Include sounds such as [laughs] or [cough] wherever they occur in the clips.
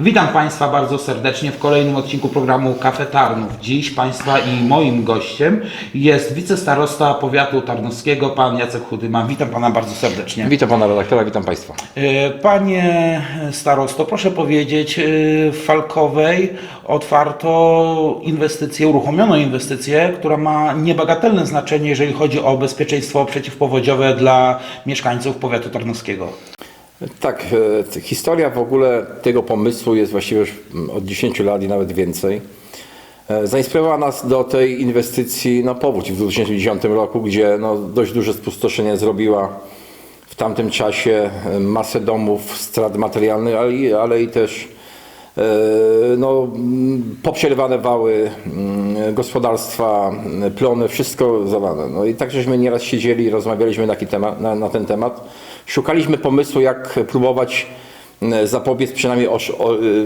Witam Państwa bardzo serdecznie w kolejnym odcinku programu Kafe Tarnów. Dziś Państwa i moim gościem jest wicestarosta powiatu tarnowskiego, pan Jacek Chudyma. Witam Pana bardzo serdecznie. Witam pana redaktora, witam państwa. E, Panie starosto, proszę powiedzieć, e, w Falkowej otwarto inwestycję, uruchomiono inwestycję, która ma niebagatelne znaczenie, jeżeli chodzi o bezpieczeństwo przeciwpowodziowe dla mieszkańców powiatu tarnowskiego. Tak, e, historia w ogóle tego pomysłu jest właściwie już mm, od 10 lat i nawet więcej. E, Zainspirowała nas do tej inwestycji no, powódź w 2010 roku, gdzie no, dość duże spustoszenie zrobiła w tamtym czasie e, masę domów, strat materialnych, ale, i- ale i też no, mm, poprzerywane wały, mm, gospodarstwa, plony, wszystko zalane. No i tak żeśmy nieraz siedzieli i rozmawialiśmy na, na, na ten temat. Szukaliśmy pomysłu, jak próbować mm, zapobiec przynajmniej o,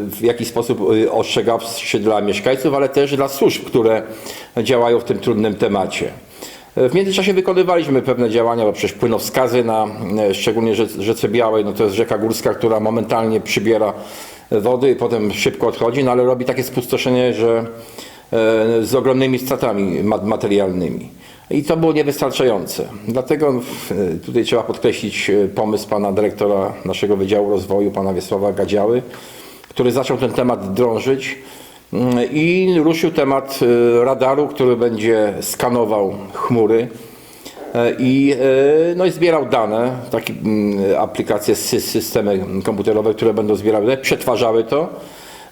w jakiś sposób y, ostrzegawczy dla mieszkańców, ale też dla służb, które działają w tym trudnym temacie. W międzyczasie wykonywaliśmy pewne działania, bo przecież płynowskazy na e, szczególnie rzece, Białej, no to jest rzeka górska, która momentalnie przybiera wody i potem szybko odchodzi, no ale robi takie spustoszenie, że e, z ogromnymi stratami ma- materialnymi. I to było niewystarczające. Dlatego e, tutaj trzeba podkreślić e, pomysł pana dyrektora naszego Wydziału Rozwoju, pana Wiesława Gadziały, który zaczął ten temat drążyć mm, i ruszył temat e, radaru, który będzie skanował chmury i, no i zbierał dane, takie mm, aplikacje, sy- systemy komputerowe, które będą zbierały dane, przetwarzały to,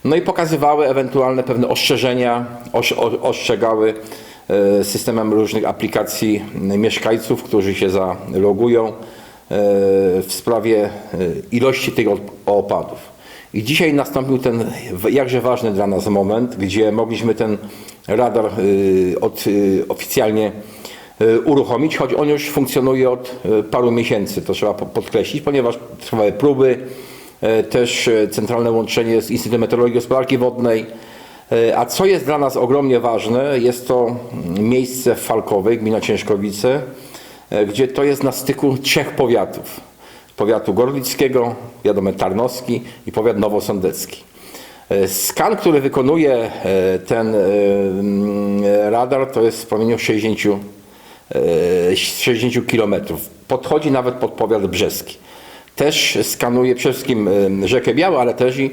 no i pokazywały ewentualne pewne ostrzeżenia, ostrzegały systemem różnych aplikacji mieszkańców, którzy się zalogują e, w sprawie e, ilości tych opadów. I dzisiaj nastąpił ten jakże ważny dla nas moment, gdzie mogliśmy ten radar od, oficjalnie uruchomić, choć on już funkcjonuje od paru miesięcy, to trzeba po- podkreślić, ponieważ trwały próby, też centralne łączenie z Instytutem Meteorologii i Gospodarki Wodnej. Y, A co jest dla nas ogromnie ważne, jest to miejsce w Falkowej, gmina Ciężkowice, y, gdzie to jest na styku trzech powiatów powiatu gorlickiego, wiadomo Tarnowski i powiat nowosądecki. E, Skan, który wykonuje e, ten e, mm, radar, to jest w promieniu 60, e, 60 km. Podchodzi nawet pod powiat brzeski. Też skanuje przede wszystkim e, rzekę Białą, ale też i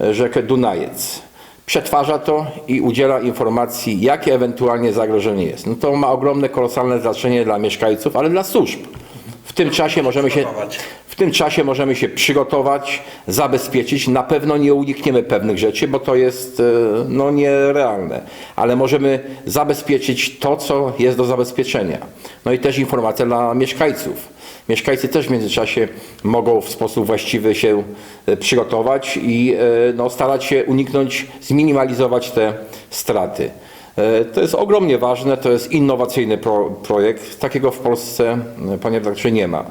e, rzekę Dunajec. Przetwarza to i udziela informacji, jakie ewentualnie zagrożenie jest. No to ma ogromne, kolosalne znaczenie dla mieszkańców, ale dla służb. W tym czasie możemy się, w tym czasie możemy się przygotować, zabezpieczyć. Na pewno nie unikniemy pewnych rzeczy, bo to jest e, no, nierealne, ale możemy zabezpieczyć to, co jest do zabezpieczenia. No i też informacja dla mieszkańców. Mieszkańcy też w międzyczasie mogą w sposób właściwy się e, przygotować i e, no, starać się uniknąć, zminimalizować te straty. E, To jest ogromnie ważne, to jest innowacyjny pro, projekt. Takiego w Polsce, panie redaktorze, nie ma.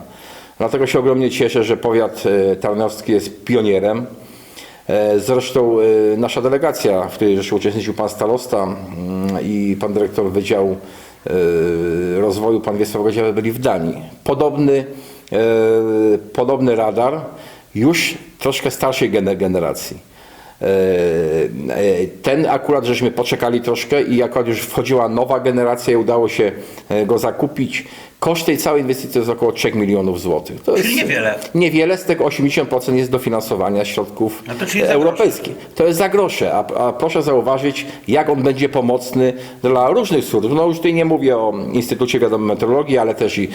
Dlatego się ogromnie cieszę, że powiat tarnowski jest pionierem. Zresztą nasza delegacja, w której uczestniczył pan starosta mm, i pan dyrektor Wydziału Rozwoju, pan Wiesław Godziewa, byli w Danii. Podobny, e, podobny radar, już troszkę starszej gene- generacji. E, e, Ten akurat żeśmy poczekali troszkę i akurat już wchodziła nowa generacja i udało się e, go zakupić. Koszt tej całej inwestycji to jest około 3 milionów złotych. To Czyli jest niewiele. Niewiele, z tego 80% jest dofinansowania środków No to za europejskich. To jest za grosze, a, a proszę zauważyć, jak on będzie pomocny dla różnych służb. No już tutaj nie mówię o Instytucie Wiadomo Meteorologii, ale też i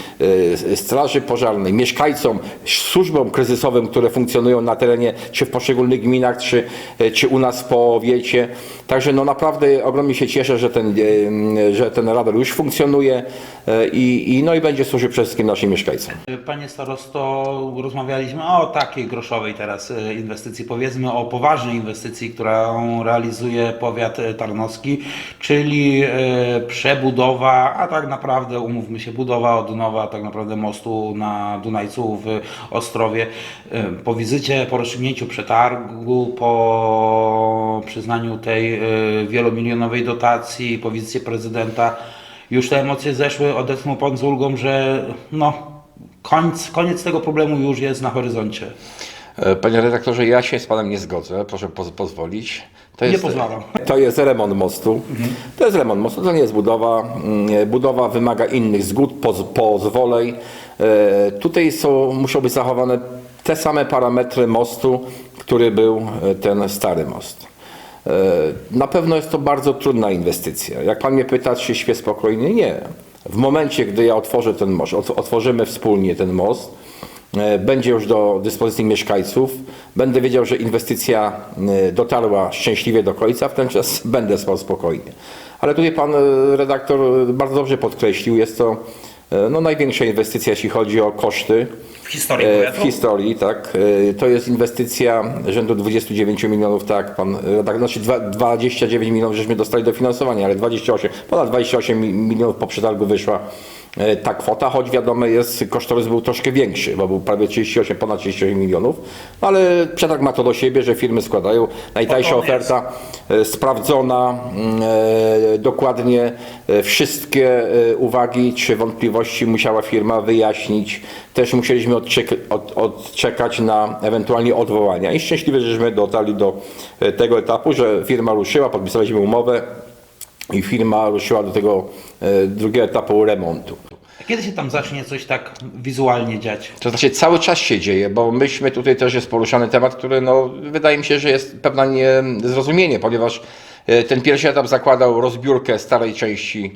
e, Straży Pożarnej, mieszkańcom, służbom kryzysowym, które funkcjonują na terenie, czy w poszczególnych gminach, czy, e, czy u nas w powiecie. Także no naprawdę ogromnie się cieszę, że ten, e, że ten radar już funkcjonuje e, i, i, no i będzie służył przede wszystkim naszym mieszkańcom. Panie starosto, rozmawialiśmy o takiej groszowej teraz e, inwestycji, powiedzmy o poważnej inwestycji, którą realizuje powiat e, tarnowski, czyli przebudowa, a tak naprawdę umówmy się, budowa od nowa tak naprawdę mostu na Dunajcu w Ostrowie. Po wizycie, po rozstrzygnięciu przetargu, po przyznaniu tej wielomilionowej dotacji, po wizycie prezydenta, już te emocje zeszły, odetchnął Pan z ulgą, że no, koniec, koniec tego problemu już jest na horyzoncie. E, Panie redaktorze, ja się z panem nie zgodzę, proszę poz pozwolić. To Nie pozwalam. [laughs] To jest remont mostu. To jest remont mostu, to nie jest budowa. Mm, Budowa wymaga innych zgód, poz pozwoleń. E, Tutaj są, muszą być zachowane te same parametry mostu, który był e, ten stary most. E, Na pewno jest to bardzo trudna inwestycja. Jak pan mnie pyta, czy śpię spokojnie? Nie. W momencie, gdy ja otworzę ten most, ot- otworzymy wspólnie ten most, e, będzie już do dyspozycji mieszkańców, będę wiedział, że inwestycja e, dotarła szczęśliwie do końca, w ten czas [laughs] będę spał spokojnie. Ale tutaj pan redaktor bardzo dobrze podkreślił, jest to no, największa inwestycja, jeśli chodzi o koszty. W historii E, powiatu? W historii, tak. E, To jest inwestycja rzędu 29 milionów, tak, pan redaktor, znaczy dwa- 29 milionów żeśmy dostali dofinansowania, ale 28, ponad 28 mi- milionów po przetargu wyszła e, ta kwota, choć wiadomo jest, kosztorys był troszkę większy, bo był prawie 38, ponad 38 milionów, no ale przetarg ma to do siebie, że firmy składają najtańsza oferta, e, sprawdzona, mm, e, dokładnie e, wszystkie e, uwagi czy wątpliwości musiała firma wyjaśnić. Też musieliśmy odczek- od, odczekać na ewentualnie odwołania. I szczęśliwie, żeśmy dotarli do e, tego etapu, że firma ruszyła, podpisaliśmy umowę i firma ruszyła do tego e, drugiego etapu remontu. Kiedy się tam zacznie coś tak wizualnie dziać? To znaczy cały czas się dzieje, bo myśmy tutaj też jest poruszany temat, który no, wydaje mi się, że jest pewne niezrozumienie, ponieważ e, ten pierwszy etap zakładał rozbiórkę starej części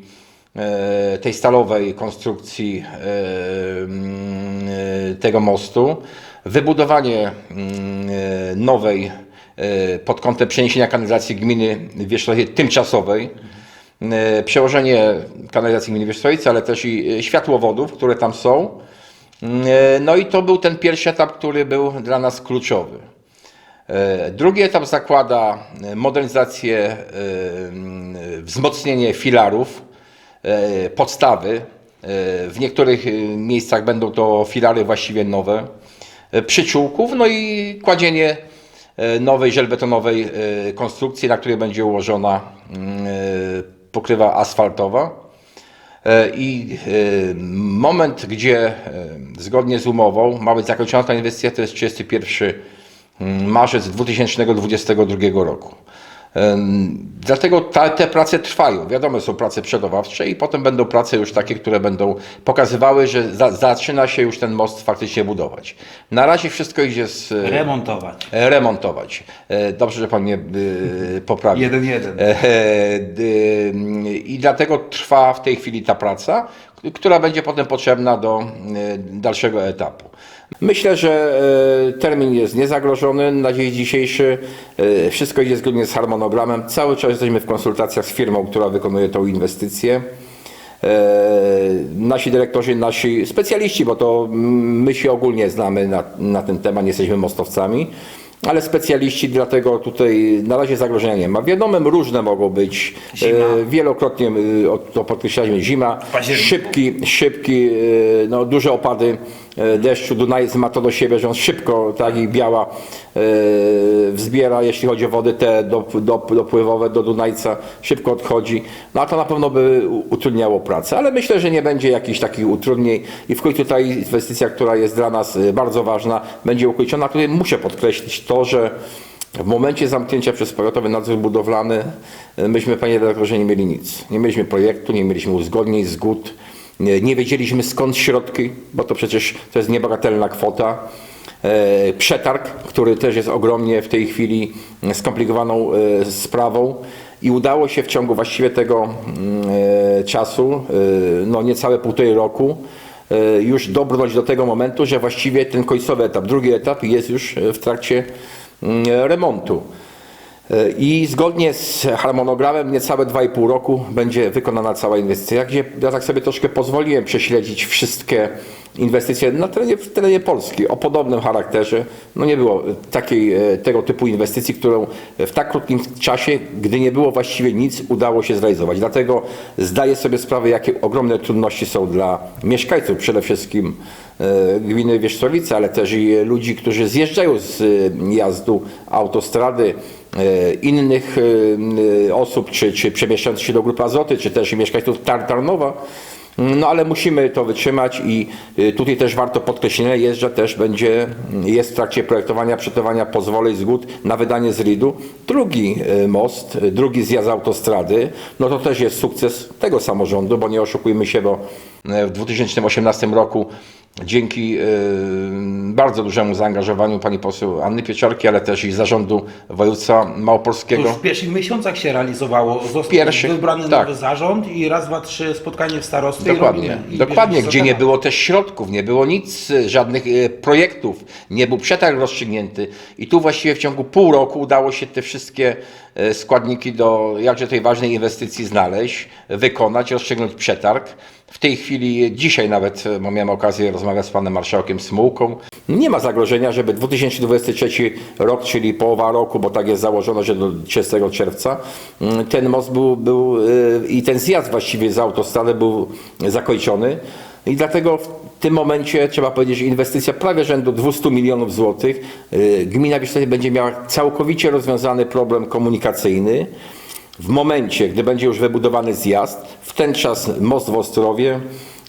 e, tej stalowej konstrukcji mm, tego mostu, wybudowanie mm, nowej pod kątem przeniesienia kanalizacji gminy Wierzchowie tymczasowej, przełożenie kanalizacji gminy Wierzchowice, ale też i e, światłowodów, które tam są. E, No i to był ten pierwszy etap, który był dla nas kluczowy. E, Drugi etap zakłada e, modernizację, e, wzmocnienie filarów, e, podstawy. E, W niektórych e, miejscach będą to filary właściwie nowe, e, przyczółków, no i kładzienie e, nowej żelbetonowej e, konstrukcji, na której będzie ułożona e, pokrywa asfaltowa. E, I e, moment, gdzie e, zgodnie z umową ma być zakończona ta inwestycja, to jest 31 marzec 2022 roku. Dlatego ta, te prace trwają. Wiadomo, są prace przygotowawcze i potem będą prace już takie, które będą pokazywały, że za, zaczyna się już ten most faktycznie budować. Na razie wszystko idzie z, Remontować. e, remontować. E, Dobrze, że Pan mnie e, poprawił. Jeden, jeden. E, I dlatego trwa w tej chwili ta praca, która będzie potem potrzebna do dalszego etapu. Myślę, że e, termin jest niezagrożony na dzień dzisiejszy. E, Wszystko idzie zgodnie z harmonogramem. Cały czas jesteśmy w konsultacjach z firmą, która wykonuje tą inwestycję. E, Nasi dyrektorzy, nasi specjaliści, bo to my się ogólnie znamy na, na ten temat, nie jesteśmy mostowcami, ale specjaliści, dlatego tutaj na razie zagrożenia nie ma. Wiadomym różne mogą być. Zima. Wielokrotnie to podkreślaliśmy, zima, szybki, szybki, no, duże opady deszczu. Dunajec ma to do siebie, że on szybko, tak i Biała, e, wzbiera, jeśli chodzi o wody te dop- dop- dopływowe do Dunajca, szybko odchodzi. No a to na pewno by utrudniało pracę, ale myślę, że nie będzie jakichś takich utrudnień i w końcu ta inwestycja, która jest dla nas e, bardzo ważna, będzie ukończona. Tutaj muszę podkreślić to, że w momencie zamknięcia przez powiatowy nadzór budowlany e, myśmy, panie redaktorze, nie mieli nic. Nie mieliśmy projektu, nie mieliśmy uzgodnień, zgód, nie, wiedzieliśmy skąd środki, bo to przecież to jest niebagatelna kwota. E, Przetarg, który też jest ogromnie w tej chwili skomplikowaną e, sprawą i udało się w ciągu właściwie tego mm, e, czasu, no niecałe półtorej roku, już dobrnąć do tego momentu, że właściwie ten końcowy etap, drugi etap jest już w trakcie mm, remontu. E, I zgodnie z harmonogramem niecałe 2,5 roku będzie wykonana cała inwestycja, gdzie ja tak sobie troszkę pozwoliłem prześledzić wszystkie inwestycje na terenie, w terenie Polski o podobnym charakterze. No nie było takiej, e, tego typu inwestycji, którą w tak krótkim czasie, gdy nie było właściwie nic, udało się zrealizować. Dlatego zdaję sobie sprawę, jakie ogromne trudności są dla mieszkańców, przede wszystkim e, gminy Wieszczowice, ale też i ludzi, którzy zjeżdżają z e, jazdu autostrady, e, innych e, osób, czy, czy przemieszczających się do Grupy Azoty, czy też mieszkańców Tar Tarnowa, No ale musimy to wytrzymać i tutaj też warto podkreślenia jest, że też będzie, jest w trakcie projektowania, przygotowania pozwoleń, zgód na wydanie z RID-u drugi most, drugi zjazd autostrady. No to też jest sukces tego samorządu, bo nie oszukujmy się, bo w 2018 roku dzięki y, bardzo dużemu zaangażowaniu pani poseł Anny Pieczarki, ale też i zarządu województwa To małopolskiego. już w pierwszych miesiącach się realizowało. Został Pierwszych, wybrany tak. nowy zarząd i raz, dwa, trzy spotkanie w starostwie Dokładnie, robimy. Dokładnie, gdzie nie było też środków, nie było nic, żadnych y, projektów, nie był przetarg rozstrzygnięty i tu właściwie w ciągu pół roku udało się te wszystkie składniki do jakże tej ważnej inwestycji znaleźć, wykonać, rozstrzygnąć przetarg. W tej chwili, dzisiaj nawet, y, bo miałem okazję rozmawiać z panem marszałkiem Smułką, nie ma zagrożenia, żeby 2023 rok, czyli połowa roku, bo tak jest założono, że do 30 czerwca, mm, ten most był, był y, i ten zjazd właściwie z autostrady był zakończony. I dlatego w tym momencie trzeba powiedzieć, że inwestycja prawie rzędu 200 milionów złotych. y, Gmina Bieszczady będzie miała całkowicie rozwiązany problem komunikacyjny. W momencie, gdy będzie już wybudowany zjazd, w ten czas most w Ostrowie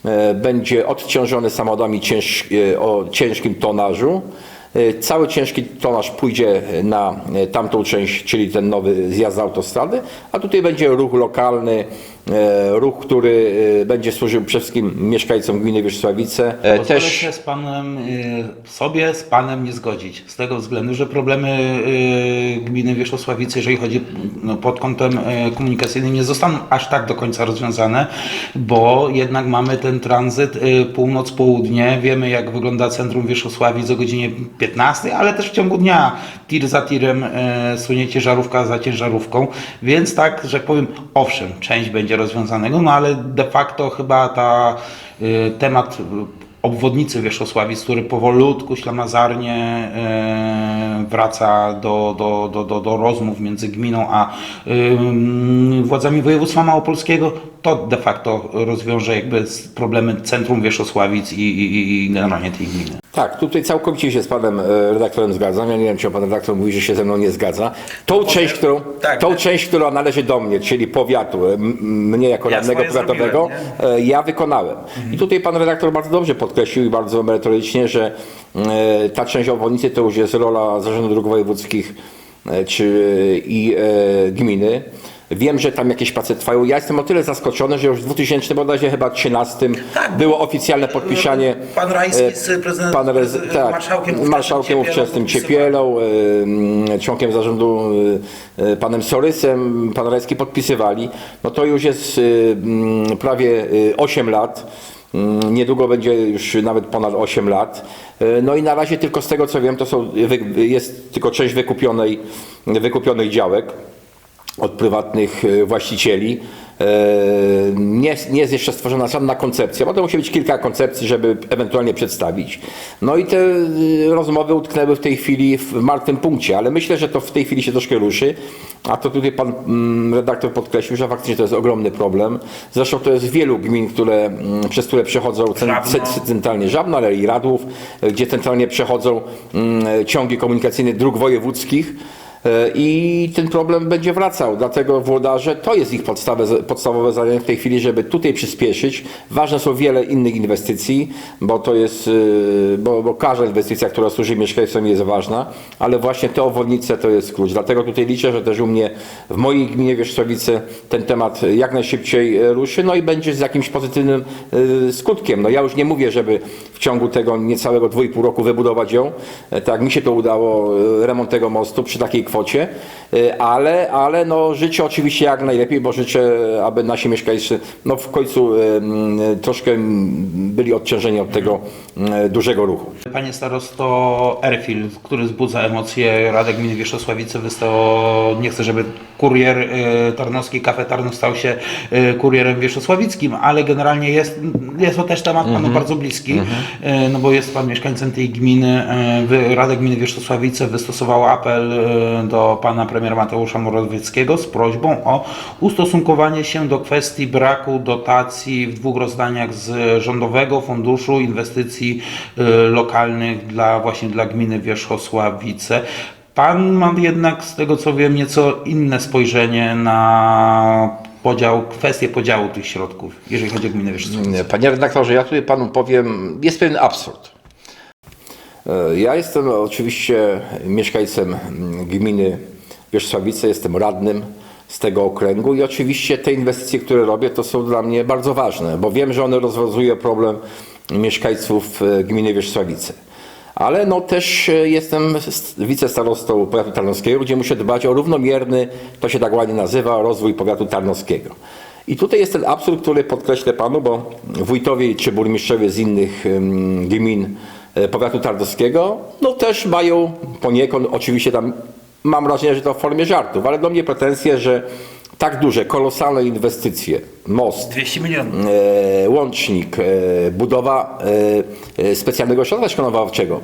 e, będzie odciążony samochodami cięż, e, o ciężkim tonażu. E, Cały ciężki tonaż pójdzie na tamtą część, czyli ten nowy zjazd autostrady, a tutaj będzie ruch lokalny, ruch, który e, będzie służył przede wszystkim mieszkańcom gminy Wierzchsławice. E, Pozwolę Też się z panem, sobie z panem nie zgodzić. Z tego względu, że problemy gminy Wierzchosławice, jeżeli chodzi no, pod kątem komunikacyjnym, nie zostaną aż tak do końca rozwiązane, bo jednak mamy ten tranzyt północ-południe. Wiemy, jak wygląda centrum Wierzchosławic o godzinie 15, ale też w ciągu dnia tir za tirem słynie ciężarówka za ciężarówką. Więc tak, że powiem, owszem, część będzie rozwiązanego, no ale de facto chyba ta y, temat y, obwodnicy Wierzchosławic, który powolutku, ślamazarnie e, wraca do, do, do, do, do rozmów między gminą a władzami województwa małopolskiego, to de facto rozwiąże jakby problemy centrum Wierzchosławic i, i, i generalnie tej gminy. Tak, tutaj całkowicie się z panem e, redaktorem zgadzam. Ja nie wiem, czy pan redaktor mówi, że się ze mną nie zgadza. Tą część, którą, tak. tą część, która należy do mnie, czyli powiatu, e, mnie jako Ja radnego powiatowego, e, ja wykonałem. I tutaj pan redaktor bardzo dobrze podkreślił i bardzo merytorycznie, że ta część obwodnicy to już jest rola Zarządu Dróg Wojewódzkich czy i gminy. Wiem, że tam jakieś prace trwają. Ja jestem o tyle zaskoczony, że już w 2000 bodajże chyba 13 Tak. było oficjalne podpisanie. Pan Rajski e, z prezydentem- pan rez, z tak, marszałkiem marszałkiem Ciepielą ówczesnym. Ciepielą, e, członkiem zarządu e, e, panem Sorysem, pan Rajski podpisywali. No to już jest e, mm, prawie e, 8 lat. Mm, Niedługo będzie już nawet ponad 8 lat. E, No i na razie tylko z tego co wiem, to są, jest tylko część wykupionej, wykupionych działek od prywatnych e, właścicieli. E, Nie, nie jest jeszcze stworzona żadna koncepcja, bo to musi być kilka koncepcji, żeby ewentualnie przedstawić. No i te e, rozmowy utknęły w tej chwili w martwym punkcie, ale myślę, że to w tej chwili się troszkę ruszy. A to tutaj pan mm, redaktor podkreślił, że faktycznie to jest ogromny problem. Zresztą to jest wielu gmin, które, mm, przez które przechodzą centralnie Żabno, ale i Radłów, gdzie centralnie przechodzą mm, ciągi komunikacyjne dróg wojewódzkich. E, I ten problem będzie wracał, dlatego włodarze to jest ich podstawowe, podstawowe zadanie w tej chwili, żeby tutaj przyspieszyć. Ważne są wiele innych inwestycji, bo to jest, e, bo, bo każda inwestycja, która służy mieszkańcom jest ważna, ale właśnie te obwodnice to jest klucz. Dlatego tutaj liczę, że też u mnie w mojej gminie Wierzchowice ten temat jak najszybciej e, ruszy, no i będzie z jakimś pozytywnym skutkiem. No ja już nie mówię, żeby w ciągu tego niecałego 2,5 roku wybudować ją, tak mi się to udało, remont tego mostu przy takiej kwocie, e, ale, ale no życzę oczywiście jak najlepiej, bo życzę, aby nasi mieszkańcy no w końcu e, m, troszkę byli odciążeni od tego dużego ruchu. Panie starosto, Erfil, który wzbudza emocje, Rada Gminy Wierzchosławice wystał, nie chcę, żeby kurier y, tarnowski, kafe Tarnów stał się y, kurierem wierzchosławickim, ale generalnie jest, jest to też temat panu bardzo bliski, y, no bo jest pan mieszkańcem tej gminy. y, Rada Gminy Wierzchosławice wystosowała apel y, do pana premiera Mateusza Morawieckiego z prośbą o ustosunkowanie się do kwestii braku dotacji w dwóch rozdaniach z Rządowego Funduszu Inwestycji y, Lokalnych dla właśnie dla gminy Wierzchosławice. Pan ma jednak, z tego co wiem, nieco inne spojrzenie na podział, kwestię podziału tych środków, jeżeli chodzi o gminę Wierzchowicę. Panie redaktorze, ja tutaj panu powiem, jest pewien absurd. E, Ja jestem oczywiście mieszkańcem gminy Wierzchowice, jestem radnym z tego okręgu i oczywiście te inwestycje, które robię, to są dla mnie bardzo ważne, bo wiem, że one rozwiązują problem mieszkańców e, gminy Wierzchowice. Ale no też e, jestem wicestarostą powiatu tarnowskiego, gdzie muszę dbać o równomierny, to się tak ładnie nazywa, rozwój powiatu tarnowskiego. I tutaj jest ten absurd, który podkreślę panu, bo wójtowie czy burmistrzowie z innych gmin powiatu tarnowskiego, no też mają poniekąd, oczywiście tam mam wrażenie, że to w formie żartów, ale do mnie pretensje, że tak duże, kolosalne inwestycje, most, 200 milionów. e, łącznik, e, budowa e, e, specjalnego ośrodka szkolno-wychowawczego,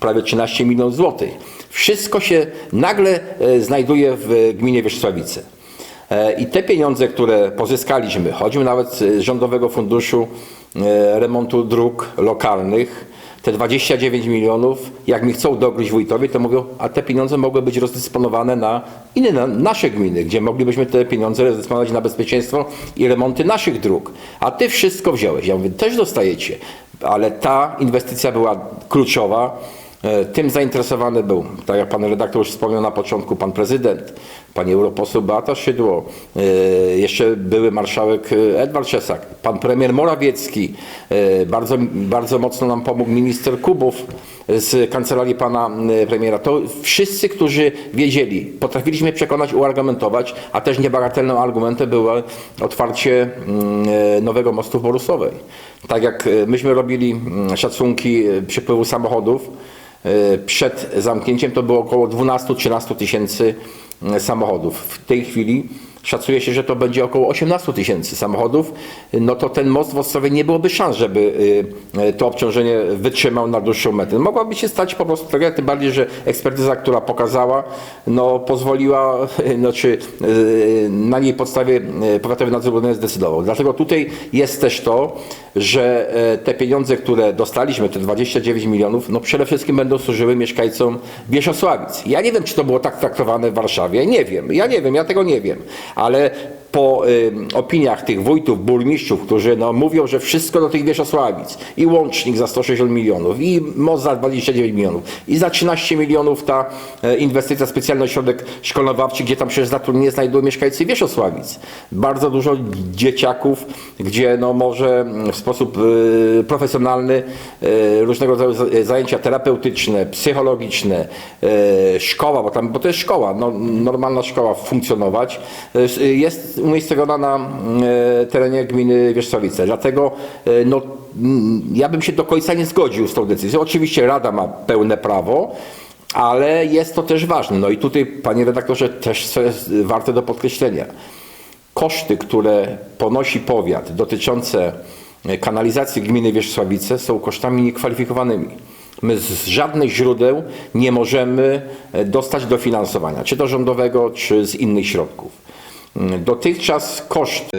prawie 13 milionów złotych. Wszystko się nagle e, znajduje w gminie Wierzchowice. E, I te pieniądze, które pozyskaliśmy, choćby nawet z Rządowego Funduszu e, Remontu Dróg Lokalnych, te 29 milionów, jak mi chcą dogryźć wójtowie, to mówią, a te pieniądze mogły być rozdysponowane na inne, na nasze gminy, gdzie moglibyśmy te pieniądze rozdysponować na bezpieczeństwo i remonty naszych dróg. A ty wszystko wziąłeś. Ja mówię, też dostajecie, ale ta inwestycja była kluczowa. E, Tym zainteresowany był, tak jak pan redaktor już wspomniał na początku, pan prezydent, pani europoseł Beata Szydło, e, jeszcze były marszałek e, Edward Czesak, pan premier Morawiecki, bardzo, bardzo mocno nam pomógł minister Kubów z kancelarii pana premiera. To wszyscy, którzy wiedzieli, potrafiliśmy przekonać, uargumentować, a też niebagatelnym argumentem było otwarcie mm, nowego mostu w Borusowej. Tak jak myśmy robili mm, szacunki przepływu samochodów, przed zamknięciem to było około 12-13 tysięcy e, samochodów. W tej chwili szacuje się, że to będzie około 18 tysięcy samochodów. No to ten most w nie byłoby szans, żeby e, e, to obciążenie wytrzymał na dłuższą metę. Mogłaby się stać po prostu tak, tym bardziej, że ekspertyza, która pokazała, no pozwoliła, [laughs] znaczy na jej podstawie powiatowy nadzór budowlany zdecydował. Dlatego tutaj jest też to, że te pieniądze, które dostaliśmy, te 29 milionów, no przede wszystkim będą służyły mieszkańcom Wierzchosławic. Ja nie wiem, czy to było tak traktowane w Warszawie, nie wiem, ja nie wiem, ja tego nie wiem, ale po y, opiniach tych wójtów, burmistrzów, którzy no, mówią, że wszystko do tych Wierzchosławic i łącznik za 160 milionów i most za 29 milionów i za 13 milionów ta e, inwestycja specjalny ośrodek szkolno-bawczy, gdzie tam przecież zatrudnienie znajdują mieszkańcy Wierzchosławic. Bardzo dużo dzieciaków, gdzie no, może mm, w sposób y, profesjonalny y, różnego rodzaju za- zajęcia terapeutyczne, psychologiczne, y, szkoła, bo, tam, bo to jest szkoła, no, normalna szkoła funkcjonować, y, jest umiejscowiona na y, terenie gminy Wierzchowice. Dlatego y, no, mm, ja bym się do końca nie zgodził z tą decyzją. Oczywiście Rada ma pełne prawo, ale jest to też ważne. No i tutaj, panie redaktorze, też jest warte do podkreślenia. Koszty, które ponosi powiat dotyczące e, kanalizacji gminy Wierzchowice są kosztami niekwalifikowanymi. My z żadnych źródeł nie możemy e, dostać dofinansowania, czy to rządowego, czy z innych środków. Dotychczas koszt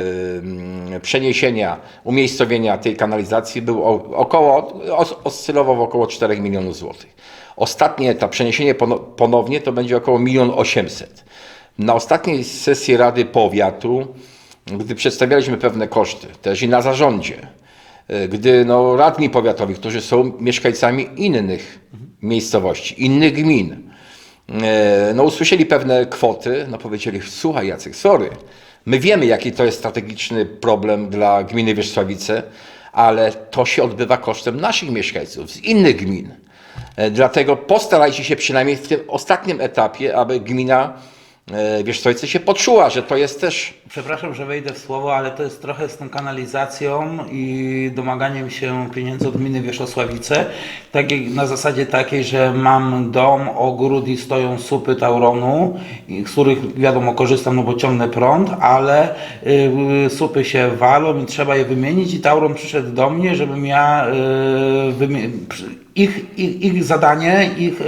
przeniesienia, umiejscowienia tej kanalizacji był około, os, oscylował w około 4 milionów złotych. Ostatnie etap, przeniesienie pono- ponownie to będzie około 1 800 Na ostatniej sesji Rady Powiatu, gdy przedstawialiśmy pewne koszty, też i na zarządzie, y, gdy no, radni powiatowi, którzy są mieszkańcami innych miejscowości, innych gmin, no, usłyszeli pewne kwoty, no powiedzieli, słuchaj Jacek, sorry, my wiemy jaki to jest strategiczny problem dla gminy Wierzchowice, ale to się odbywa kosztem naszych mieszkańców z innych gmin. E, Dlatego postarajcie się przynajmniej w tym ostatnim etapie, aby gmina e, Wierzchowice się poczuła, że to jest też Przepraszam, że wejdę w słowo, ale to jest trochę z tą kanalizacją i domaganiem się pieniędzy od gminy Wierzchosławice. Tak na zasadzie takiej, że mam dom, ogród i stoją supy tauronu, z których wiadomo korzystam, no bo ciągnę prąd, ale y, supy się walą i trzeba je wymienić i tauron przyszedł do mnie, żebym ja y, ich, ich, ich zadanie, ich y,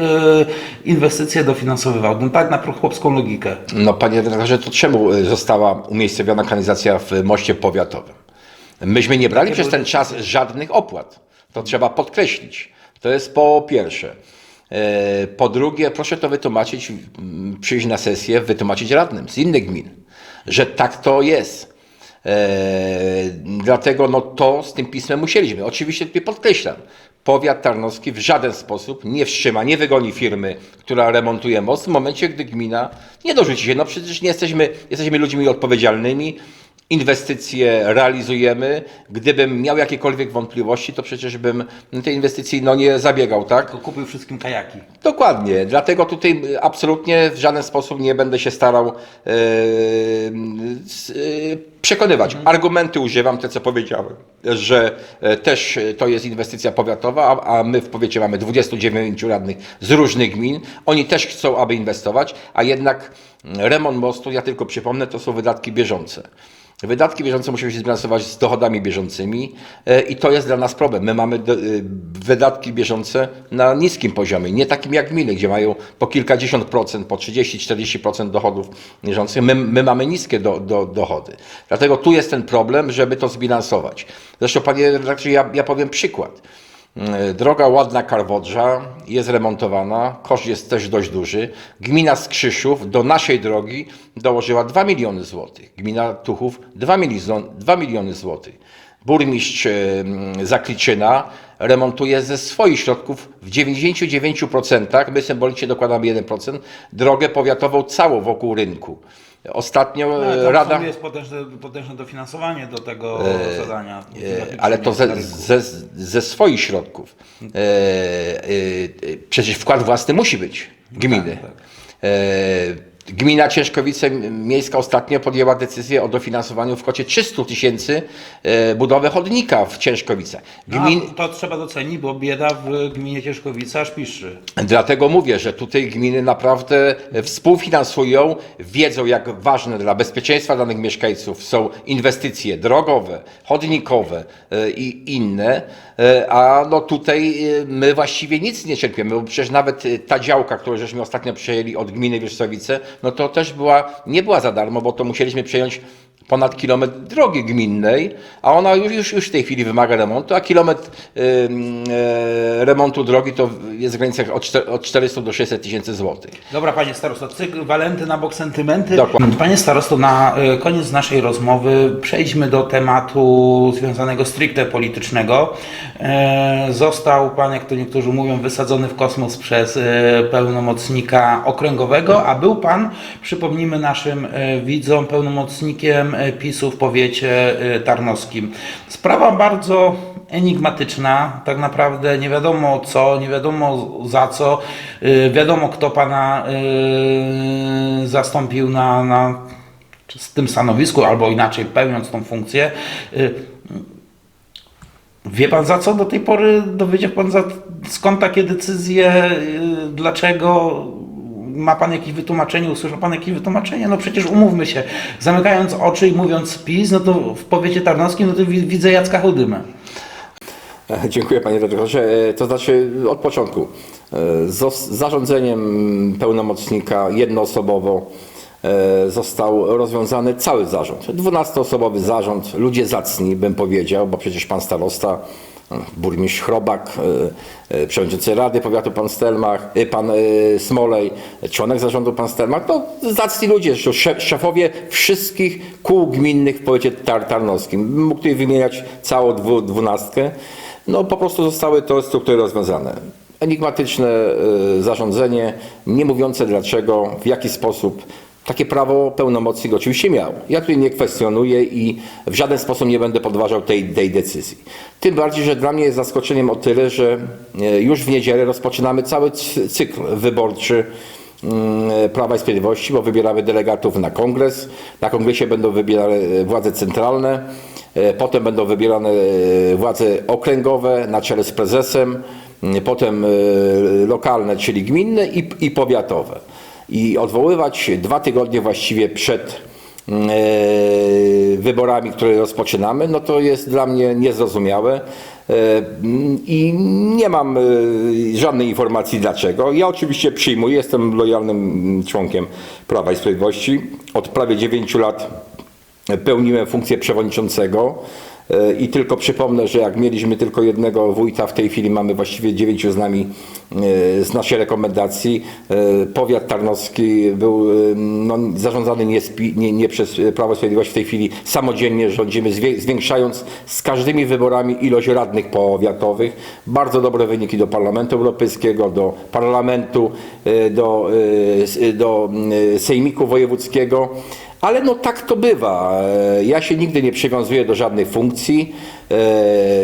inwestycje dofinansowywał. No tak na chłopską logikę. No panie redaktorze, to czemu y, została umiejscowiona kanalizacja w moście powiatowym? Myśmy nie brali przez ten czas żadnych opłat. To trzeba podkreślić. To jest po pierwsze. E, Po drugie, proszę to wytłumaczyć, przyjść na sesję, wytłumaczyć radnym z innych gmin, że tak to jest. E, dlatego no to z tym pismem musieliśmy. Oczywiście tutaj podkreślam, powiat tarnowski w żaden sposób nie wstrzyma, nie wygoni firmy, która remontuje most w momencie, gdy gmina nie dorzuci się. No przecież nie jesteśmy, jesteśmy ludźmi odpowiedzialnymi, inwestycje realizujemy. Gdybym miał jakiekolwiek wątpliwości, to przecież bym tej inwestycji no, nie zabiegał, tak? Tylko kupił wszystkim kajaki. Dokładnie, dlatego tutaj absolutnie w żaden sposób nie będę się starał s- e, przekonywać. Argumenty używam, te co powiedziałem, że e, też to jest inwestycja powiatowa, a, a my w powiecie mamy 29 radnych z różnych gmin. Oni też chcą, aby inwestować, a jednak remont mostu, ja tylko przypomnę, to są wydatki bieżące. Wydatki bieżące musimy się zbilansować z dochodami bieżącymi e, i to jest dla nas problem. My mamy y, wydatki bieżące na niskim poziomie, nie takim jak gminy, gdzie mają po kilkadziesiąt procent, po 30-40% dochodów bieżących. My, my mamy niskie do, do, dochody. Dlatego tu jest ten problem, żeby to zbilansować. Zresztą, panie redaktorze, ja, ja powiem przykład. E, Droga ładna Karwodrza jest remontowana, koszt jest też dość duży. Gmina Skrzyszów do naszej drogi dołożyła 2 miliony złotych. Gmina Tuchów 2, milizon, 2 miliony złotych. Burmistrz e, Zakliczyna remontuje ze swoich środków w 99%, my symbolicznie dokładamy 1%, drogę powiatową całą wokół rynku. Ostatnio No, e, Rada... Jest potężne, potężne dofinansowanie do tego zadania. E, ale to ze, ze, ze swoich środków. E, e, e, przecież wkład własny musi być gminy. tak. E, Gmina Ciężkowice Miejska ostatnio podjęła decyzję o dofinansowaniu w kwocie 300 tysięcy e, budowy chodnika w Ciężkowicach. Gmin, No, to trzeba docenić, bo bieda w gminie Cieszkowica aż piszczy. Dlatego mówię, że tutaj gminy naprawdę współfinansują, wiedzą jak ważne dla bezpieczeństwa danych mieszkańców są inwestycje drogowe, chodnikowe e, i inne, E, a no tutaj my właściwie nic nie cierpiemy, bo przecież nawet ta działka, którą żeśmy ostatnio przejęli od gminy Wierzchowice, no to też była, nie była za darmo, bo to musieliśmy przejąć ponad kilometr drogi gminnej, a ona już, już, już w tej chwili wymaga remontu, a kilometr e, remontu drogi to jest w granicach od, czter- od 400 do 600 tysięcy złotych. Dobra, panie starosto, cykl walenty na bok sentymenty. Dokładnie. Panie starosto, na y, koniec naszej rozmowy przejdźmy do tematu związanego stricte politycznego. E, Został pan, jak to niektórzy mówią, wysadzony w kosmos przez e, pełnomocnika okręgowego, a był pan, przypomnijmy naszym e, widzom, pełnomocnikiem e, PiSu w powiecie e, tarnowskim. Sprawa bardzo enigmatyczna, tak naprawdę nie wiadomo co, nie wiadomo za co, Yy, wiadomo kto pana zastąpił na, na tym stanowisku, albo inaczej pełniąc tą funkcję. Wie pan za co do tej pory? Dowiedział pan za, skąd takie decyzje? Dlaczego? Ma pan jakieś wytłumaczenie? Usłyszał pan jakieś wytłumaczenie? No przecież umówmy się, zamykając oczy i mówiąc PiS, no to w powiecie tarnowskim, no to wi- widzę Jacka Chudymę. E, Dziękuję panie redaktorze. E, To znaczy od początku. e, Z zarządzeniem pełnomocnika jednoosobowo został rozwiązany cały zarząd. 12-osobowy zarząd, ludzie zacni bym powiedział, bo przecież pan starosta, burmistrz Chrobak, e, e, przewodniczący Rady Powiatu pan Stelmach, e, pan Smolej, członek zarządu pan Stelmach, to zacni ludzie, szefowie wszystkich kół gminnych w powiecie tar tarnowskim. Mógł tutaj wymieniać całą dwu, dwunastkę. No po prostu zostały to struktury rozwiązane. Enigmatyczne zarządzenie, nie mówiące dlaczego, w jaki sposób. Takie prawo pełnomocnik oczywiście miał. Ja tutaj nie kwestionuję i w żaden sposób nie będę podważał tej, tej decyzji. Tym bardziej, że dla mnie jest zaskoczeniem o tyle, że e, już w niedzielę rozpoczynamy cały cy- cykl wyborczy mm, Prawa i Sprawiedliwości, bo wybieramy delegatów na kongres. Na kongresie będą wybierane e, władze centralne, e, potem będą wybierane władze okręgowe na czele z prezesem, potem lokalne, czyli gminne i, i powiatowe. I odwoływać dwa tygodnie właściwie przed mm, e, wyborami, które rozpoczynamy, no to jest dla mnie niezrozumiałe. E, mm, I nie mam e, żadnej informacji dlaczego. Ja oczywiście przyjmuję, jestem lojalnym członkiem Prawa i Sprawiedliwości. Od prawie 9 lat pełniłem funkcję przewodniczącego I tylko przypomnę, że jak mieliśmy tylko jednego wójta, w tej chwili mamy właściwie dziewięciu z nami e, z naszej rekomendacji. E, Powiat tarnowski był e, no, zarządzany nie, nie, nie przez Prawo i Sprawiedliwość, w tej chwili samodzielnie rządzimy, zwiększając z każdymi wyborami ilość radnych powiatowych. Bardzo dobre wyniki do Parlamentu Europejskiego, do Parlamentu, do, do mm, Sejmiku Wojewódzkiego. Ale no tak to bywa. E, Ja się nigdy nie przywiązuję do żadnej funkcji. E,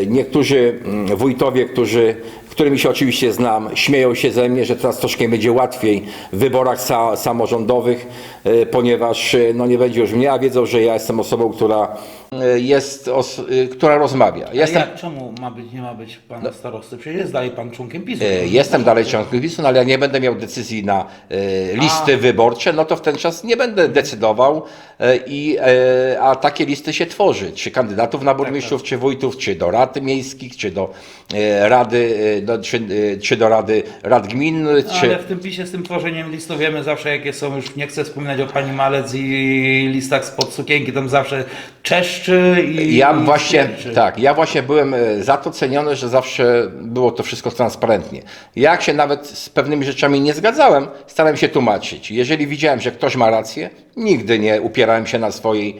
Niektórzy mm, wójtowie, którzy, którymi się oczywiście znam, śmieją się ze mnie, że teraz troszkę będzie łatwiej w wyborach sa, samorządowych, e, ponieważ no nie będzie już mnie, a wiedzą, że ja jestem osobą, która jest, os, e, która rozmawia. Ja Jestem, Jak, czemu ma być, nie ma być pana starosty? Przecież jest dalej pan członkiem PiSu. E, Jestem dalej członkiem PiSu, no ale jak nie będę miał decyzji na listy wyborcze, no to w ten czas nie będę decydował, i, a takie listy się tworzy. Czy kandydatów na burmistrzów, czy wójtów, czy do rad miejskich, czy do rady, do, czy, czy do rady rad gmin, czy... Ale w tym PiSie z tym tworzeniem listów wiemy zawsze jakie są, już nie chcę wspominać o pani Malec i listach spod sukienki, tam zawsze czeszczy i Ja i właśnie, tak, ja właśnie byłem e, za to ceniony, że zawsze było to wszystko transparentnie. Jak się nawet z pewnymi rzeczami nie zgadzałem, starałem się tłumaczyć. Jeżeli widziałem, że ktoś ma rację, nigdy nie upierałem się na swojej,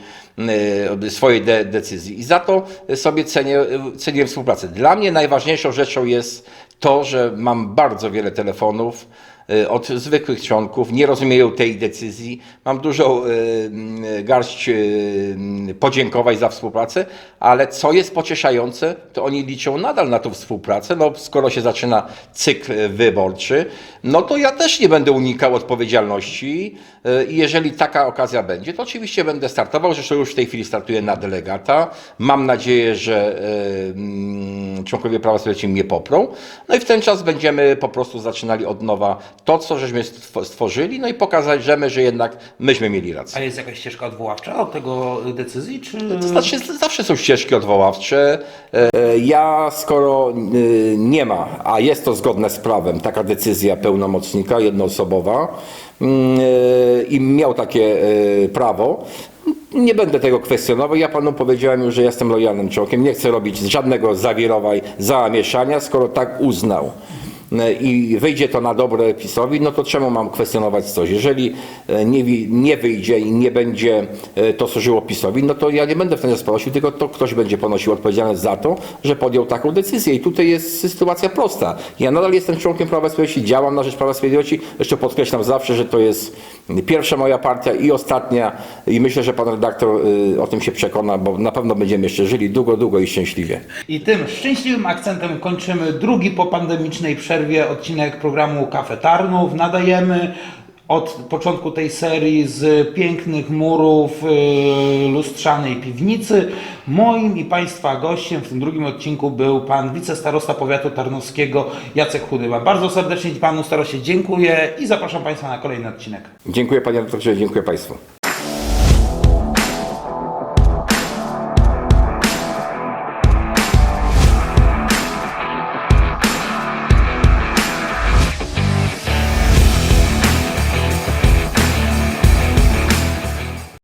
e, swojej de decyzji. I za to sobie cenię, ceniłem współpracę. Dla mnie najważniejszą rzeczą jest to, że mam bardzo wiele telefonów, e, od zwykłych członków, nie rozumieją tej decyzji. Mam dużą e, m, garść podziękowań za współpracę, ale co jest pocieszające, to oni liczą nadal na tą współpracę. No, skoro się zaczyna cykl wyborczy, no to ja też nie będę unikał odpowiedzialności i jeżeli taka okazja będzie, to oczywiście będę startował. Zresztą już w tej chwili startuję na delegata. Mam nadzieję, że mm, członkowie Prawa i Sprawiedliwości mnie poprą. No i w ten czas będziemy po prostu zaczynali od nowa to, co żeśmy stw- stworzyli, no i pokazać, że my, że jednak myśmy mieli A rację. jest jakaś ścieżka odwoławcza od tego decyzji, czy... To znaczy, zawsze są ścieżki odwoławcze. E, Ja, skoro y, nie ma, a jest to zgodne z prawem, taka decyzja pełnomocnika jednoosobowa mm, y, i miał takie y, prawo, nie będę tego kwestionował. Ja panu powiedziałem już, że jestem lojalnym członkiem. Nie chcę robić żadnego zawirowań, zamieszania, skoro tak uznał. E, I wyjdzie to na dobre PiSowi, no to czemu mam kwestionować coś? Jeżeli e, nie, nie wyjdzie i nie będzie e, to służyło PiSowi, no to ja nie będę w ten sposób prosił, tylko to ktoś będzie ponosił odpowiedzialność za to, że podjął taką decyzję. I tutaj jest sytuacja prosta. Ja nadal jestem członkiem Prawa Sprawiedliwości, działam na rzecz Prawa Sprawiedliwości. Jeszcze podkreślam zawsze, że to jest pierwsza moja partia i ostatnia. I myślę, że pan redaktor o tym się przekona, bo na pewno będziemy jeszcze żyli długo, długo i szczęśliwie. I tym szczęśliwym akcentem kończymy drugi po pandemicznej przerwie odcinek programu Kafe Tarnów. Nadajemy od początku tej serii z pięknych murów yy, lustrzanej piwnicy. Moim i Państwa gościem w tym drugim odcinku był Pan wicestarosta powiatu tarnowskiego Jacek Chudyba. Bardzo serdecznie Panu staroście dziękuję i zapraszam Państwa na kolejny odcinek. Dziękuję panie redaktorze, dziękuję państwu.